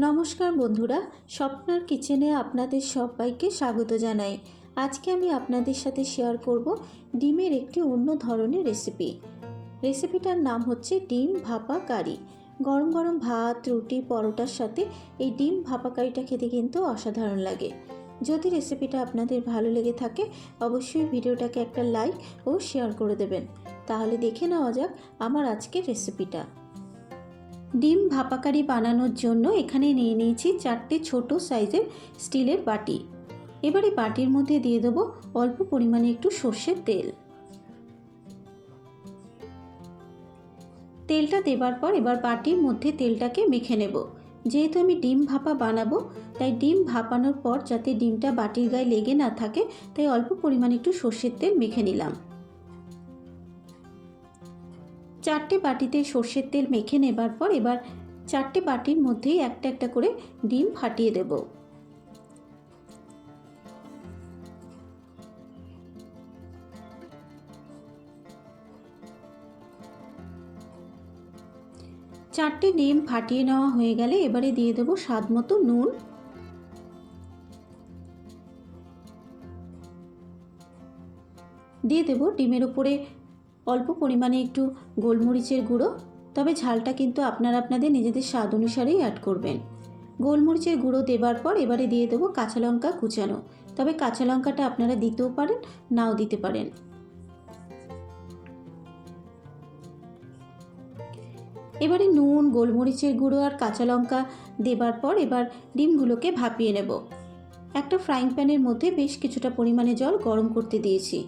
নমস্কার বন্ধুরা, স্বপ্নার কিচেনে আপনাদের সবাইকে স্বাগত জানাই। আজকে আমি আপনাদের সাথে শেয়ার করব ডিমের একটি অন্য ধরনের রেসিপি রেসিপিটার নাম হচ্ছে ডিম ভাপা কারি। গরম গরম ভাত, রুটি, পরোটার সাথে এই ডিম ভাপা কারিটা খেতে কিন্তু অসাধারণ লাগে। যদি রেসিপিটা আপনাদের ভালো লেগে থাকে, অবশ্যই ভিডিওটাকে একটা লাইক ও শেয়ার করে দেবেন। তাহলে দেখে নেওয়া যাক আমার আজকের রেসিপিটা ডিম ভাপাকারি বানানোর জন্য এখানে নিয়ে নিয়েছি চারটে ছোট সাইজের স্টিলের বাটি। এবারে বাটির মধ্যে দিয়ে দেবো অল্প পরিমাণে একটু সর্ষের তেল। তেলটা দেবার পর এবার বাটির মধ্যে তেলটাকে মেখে নেব। যেহেতু আমি ডিম ভাপা বানাবো, তাই ডিম ভাপানোর পর যাতে ডিমটা বাটির গায়ে লেগে না থাকে, তাই অল্প পরিমাণে একটু সর্ষের তেল মেখে নিলাম। চারটে বাটিতে সর্ষের তেল মেখে নেবার পর এবার চারটে বাটির মধ্যেই একটা একটা করে ডিম ফাটিয়ে দেব। চারটে ডিম ফাটিয়ে নেওয়া হয়ে গেলে এবারে দিয়ে দেবো স্বাদ মতো নুন। দিয়ে দেবো ডিমের উপরে অল্প পরিমাণে একটু গোলমরিচের গুঁড়ো, তবে ঝালটা কিন্তু আপনারা আপনাদের নিজেদের স্বাদ অনুসারেই অ্যাড করবেন। গোলমরিচের গুঁড়ো দেবার পর এবারে দিয়ে দেবো কাঁচা লঙ্কা কুচানো, তবে কাঁচা লঙ্কাটা আপনারা দিতেও পারেন, নাও দিতে পারেন। এবারে নুন, গোলমরিচের গুঁড়ো আর কাঁচা লঙ্কা দেবার পর এবার ডিমগুলোকে ভাপিয়ে নেব। একটা ফ্রাইং প্যানের মধ্যে বেশ কিছুটা পরিমাণে জল গরম করতে দিয়েছি।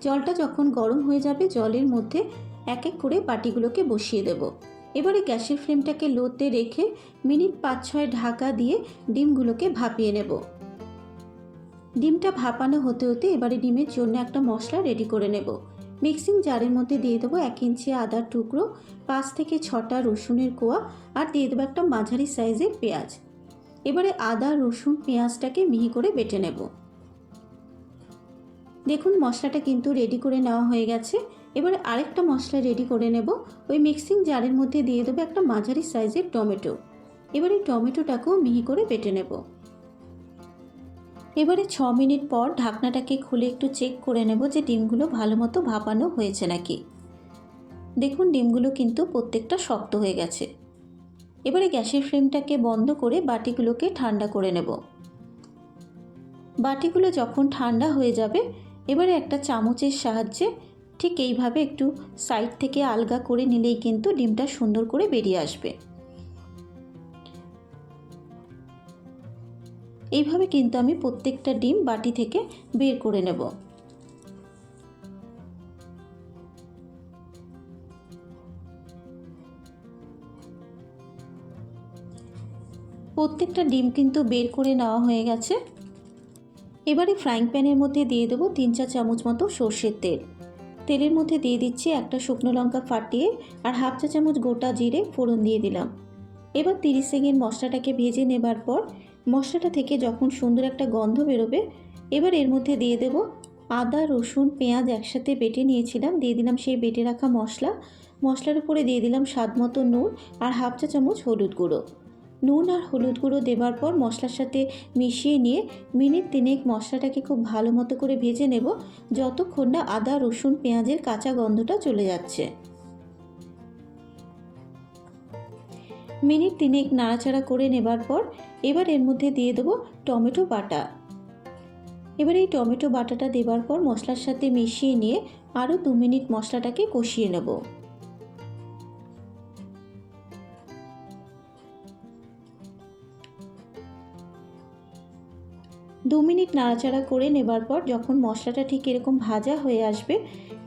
জলটা যখন গরম হয়ে যাবে, জলের মধ্যে এক এক করে বাটিগুলোকে বসিয়ে দেব। এবারে গ্যাসের ফ্লেমটাকে লোতে রেখে মিনিট পাঁচ ছয় ঢাকা দিয়ে ডিমগুলোকে ভাপিয়ে নেব। ডিমটা ভাপানো হতে হতে এবারে ডিমের জন্য একটা মশলা রেডি করে নেব। মিক্সিং জারের মধ্যে দিয়ে দেবো এক ইঞ্চি আদার টুকরো, পাঁচ থেকে ছটা রসুনের কোয়া আর দিয়ে দেবো একটা মাঝারি সাইজের পেঁয়াজ। এবারে আদা, রসুন, পেঁয়াজটাকে মিহি করে বেটে নেব। দেখুন, মশলাটা কিন্তু রেডি করে নেওয়া হয়ে গেছে। এবারে আরেকটা মশলা রেডি করে নেব। ওই মিক্সিং জারের মধ্যে দিয়ে দেবো একটা মাঝারি সাইজের টমেটো। এবারে টমেটোটাকেও মিহি করে বেটে নেব। এবারে ছ মিনিট পর ঢাকনাটাকে খুলে একটু চেক করে নেব যে ডিমগুলো ভালো মতো ভাপানো হয়েছে নাকি। দেখুন, ডিমগুলো কিন্তু প্রত্যেকটা শক্ত হয়ে গেছে। এবারে গ্যাসের ফ্লেমটাকে বন্ধ করে বাটিগুলোকে ঠান্ডা করে নেব। বাটিগুলো যখন ঠান্ডা হয়ে যাবে এবারে একটা চামচের সাহায্যে ঠিক এইভাবে একটু সাইড থেকে আলগা করে নিলেই কিন্তু ডিমটা সুন্দর করে বেরিয়ে আসবে। এইভাবে কিন্তু আমি প্রত্যেকটা ডিম বাটি থেকে বের করে নেব। প্রত্যেকটা ডিম কিন্তু বের করে নেওয়া হয়ে গেছে। এবারে ফ্রাইং প্যানের মধ্যে দিয়ে দেবো তিন চার চামচ মতো সর্ষের তেল। তেলের মধ্যে দিয়ে দিচ্ছি একটা শুকনো লঙ্কা ফাটিয়ে আর হাফ চা চামচ গোটা জিরে ফোড়ন দিয়ে দিলাম। এবার তিরিশ সেকেন্ড মশলাটাকে ভেজে নেবার পর মশলাটা থেকে যখন সুন্দর একটা গন্ধ বেরোবে, এবার এর মধ্যে দিয়ে দেব আদা, রসুন, পেঁয়াজ একসাথে বেটে নিয়েছিলাম, দিয়ে দিলাম সেই বেটে রাখা মশলা। মশলার উপরে দিয়ে দিলাম স্বাদ মতো নুন আর হাফ চা চামচ হলুদ গুঁড়ো। নুন আর হলুদ গুঁড়ো দেবার পর মশলার সাথে মিশিয়ে নিয়ে মিনিট তিনেক মশলাটাকে খুব ভালো মতো করে ভেজে নেব, যতক্ষণ না আদা, রসুন, পেঁয়াজের কাঁচা গন্ধটা চলে যাচ্ছে। মিনিট তিনেক নাড়াচাড়া করে নেবার পর এবার এর মধ্যে দিয়ে দেবো টমেটো বাটা। এবার এই টমেটো বাটাটা দেবার পর মশলার সাথে মিশিয়ে নিয়ে আরও দু মিনিট মশলাটাকে কষিয়ে নেব। দু মিনিট নাড়াচাড়া করে নেবার পর যখন মশলাটা ঠিক এরকম ভাজা হয়ে আসবে,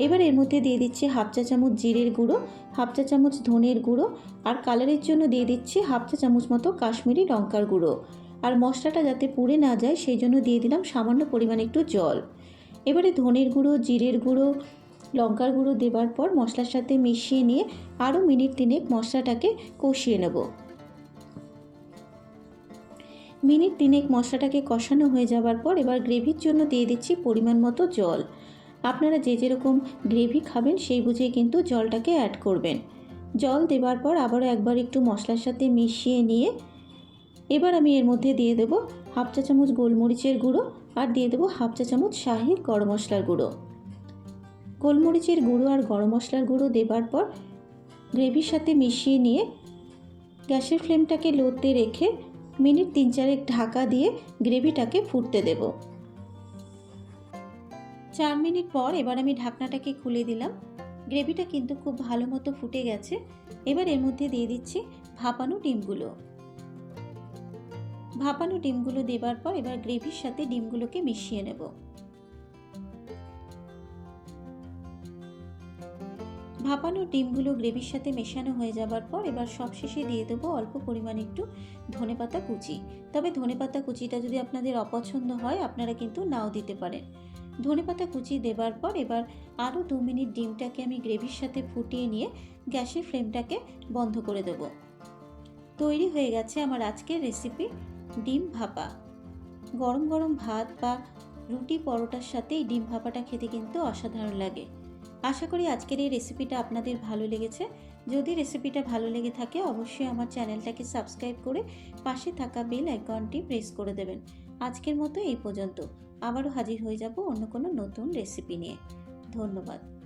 এবার এর মধ্যে দিয়ে দিচ্ছি হাফ চা চামচ জিরের গুঁড়ো, হাফ চা চামচ ধনের গুঁড়ো আর কালারের জন্য দিয়ে দিচ্ছি হাফ চা চামচ মতো কাশ্মীরি লঙ্কার গুঁড়ো। আর মশলাটা যাতে পুড়ে না যায় সেই জন্য দিয়ে দিলাম সামান্য পরিমাণে একটু জল। এবারে ধনের গুঁড়ো, জিরের গুঁড়ো, লঙ্কার গুঁড়ো দেবার পর মশলার সাথে মিশিয়ে নিয়ে আরও মিনিট তিনেক মশলাটাকে কষিয়ে নেব। মিনিট তিনেক মশলাটাকে কষানো হয়ে যাবার পর এবার গ্রেভির জন্য দিয়ে দিচ্ছি পরিমাণ মতো জল। আপনারা যে যেরকম গ্রেভি খাবেন সেই বুঝেই কিন্তু জলটাকে অ্যাড করবেন। জল দেবার পর আবারও একবার একটু মশলার সাথে মিশিয়ে নিয়ে এবার আমি এর মধ্যে দিয়ে দেবো হাফ চা চামচ গোলমরিচের গুঁড়ো আর দিয়ে দেবো হাফ চা চামচ শাহি গরম মশলার গুঁড়ো। গোলমরিচের গুঁড়ো আর গরম মশলার গুঁড়ো দেবার পর গ্রেভির সাথে মিশিয়ে নিয়ে গ্যাসের ফ্লেমটাকে লোতে রেখে মিনিট তিন চারেক ঢাকা দিয়ে গ্রেভিটাকে ফুটতে দেব। চার মিনিট পর এবার আমি ঢাকনাটাকে খুলে দিলাম। গ্রেভিটা কিন্তু খুব ভালো মতো ফুটে গেছে। এবার এর মধ্যে দিয়ে দিচ্ছি ভাপানো ডিমগুলো। ভাপানো ডিমগুলো দেবার পর এবার গ্রেভির সাথে ডিমগুলোকে মিশিয়ে নেব। ভাপানো ডিমগুলো গ্রেভির সাথে মেশানো হয়ে যাবার পর এবার সবশেষে দিয়ে দেবো অল্প পরিমাণ একটু ধনেপাতা কুচি। তবে ধনেপাতা কুচিটা যদি আপনাদের অপছন্দ হয়, আপনারা কিন্তু নাও দিতে পারেন। ধনেপাতা কুচি দেবার পর এবার আরও দু মিনিট ডিমটাকে আমি গ্রেভির সাথে ফুটিয়ে নিয়ে গ্যাসের ফ্লেমটাকে বন্ধ করে দেব। তৈরি হয়ে গেছে আমার আজকের রেসিপি ডিম ভাপা। গরম গরম ভাত বা রুটি পরোটার সাথে এই ডিম ভাপাটা খেতে কিন্তু অসাধারণ লাগে। আশা করি আজকের এই রেসিপিটা আপনাদের ভালো লেগেছে। যদি রেসিপিটা ভালো লেগে থাকে, অবশ্যই আমার চ্যানেলটাকে সাবস্ক্রাইব করে পাশে থাকা বেল আইকনটি প্রেস করে দেবেন। আজকের মতো এই পর্যন্ত। আবারও হাজির হয়ে যাব অন্য কোনো নতুন রেসিপি নিয়ে। ধন্যবাদ।